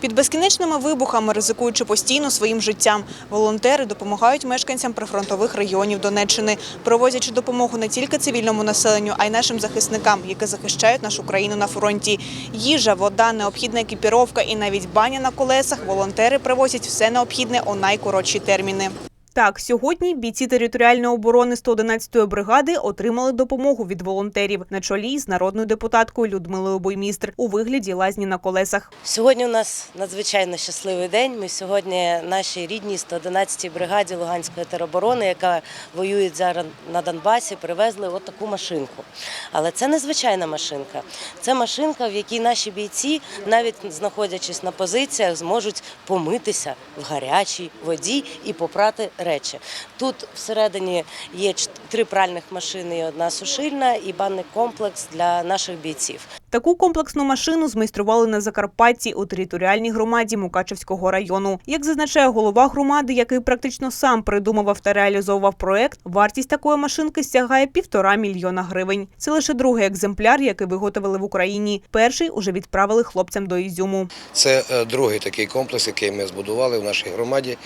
Під безкінечними вибухами, ризикуючи постійно своїм життям, волонтери допомагають мешканцям прифронтових регіонів Донеччини, провозячи допомогу не тільки цивільному населенню, а й нашим захисникам, які захищають нашу країну на фронті. Їжа, вода, необхідна екіпіровка і навіть баня на колесах. Волонтери привозять все необхідне у найкоротші терміни. Так, сьогодні бійці територіальної оборони 111-ї бригади отримали допомогу від волонтерів на чолі з народною депутаткою Людмилою Боймістр у вигляді лазні на колесах. Сьогодні у нас надзвичайно щасливий день. Ми сьогодні нашій рідній 111-й бригаді Луганської тероборони, яка воює зараз на Донбасі, привезли от таку машинку. Але це не звичайна машинка. Це машинка, в якій наші бійці, навіть знаходячись на позиціях, зможуть помитися в гарячій воді і попрати речі. Тут всередині є три пральних машини одна сушильна, і банний комплекс для наших бійців. Таку комплексну машину змайстрували на Закарпатті у територіальній громаді Мукачевського району. Як зазначає голова громади, який практично сам придумував та реалізовував проект, вартість такої машинки сягає півтора мільйона гривень. Це лише другий екземпляр, який виготовили в Україні. Перший уже відправили хлопцям до Ізюму. Це е, другий такий комплекс, який ми збудували в нашій громаді.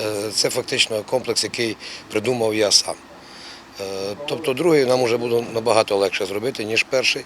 Е, Це фактично комплекс, який придумав я сам. Е, Тобто другий нам вже буде набагато легше зробити, ніж перший.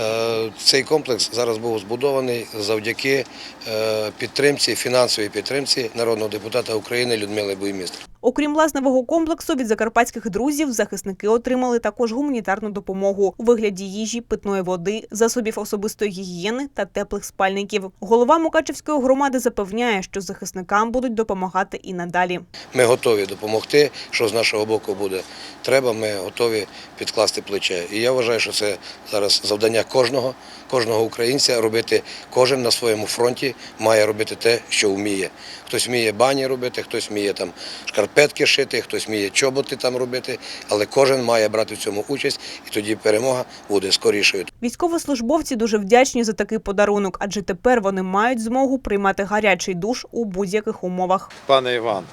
Е, Цей комплекс зараз був збудований завдяки е, підтримці, фінансовій підтримці народного депутата України Людмили Буймістр. Окрім лазневого комплексу від закарпатських друзів, захисники отримали також гуманітарну допомогу у вигляді їжі, питної води, засобів особистої гігієни та теплих спальників. Голова Мукачевської громади запевняє, що захисникам будуть допомагати і надалі. Ми готові допомогти, що з нашого боку буде треба, ми готові підкласти плече. І я вважаю, що це зараз завдання кожного, кожного українця робити, кожен на своєму фронті має робити те, що вміє. Хтось вміє бані робити, хтось вміє там шкарпетки шити, хтось вміє чоботи там робити, але кожен має брати в цьому участь, і тоді перемога буде скорішою. Військовослужбовці дуже вдячні за такий подарунок, адже тепер вони мають змогу приймати гарячий душ у будь-яких умовах. Пане Іван,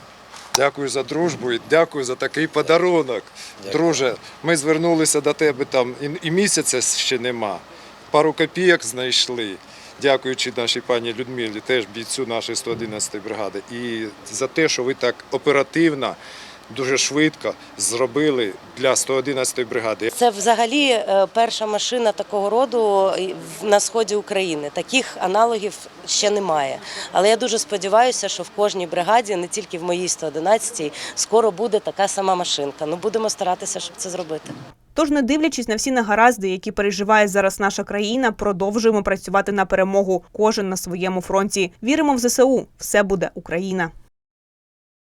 дякую за дружбу і дякую за такий подарунок. Друже, ми звернулися до тебе там і місяця ще нема. Пару копійок знайшли. Дякуючи нашій пані Людмилі, теж бійцю нашої 111 бригади. І за те, що ви так оперативно, дуже швидко зробили для 111 бригади. Це взагалі е, перша машина такого роду на сході України. Таких аналогів ще немає. Але я дуже сподіваюся, що в кожній бригаді, не тільки в моїй 111-й, скоро буде така сама машинка. Ну будемо старатися, щоб це зробити. Тож, не дивлячись на всі негаразди, які переживає зараз наша країна, продовжуємо працювати на перемогу. Кожен на своєму фронті. Віримо в ЗСУ. Все буде Україна.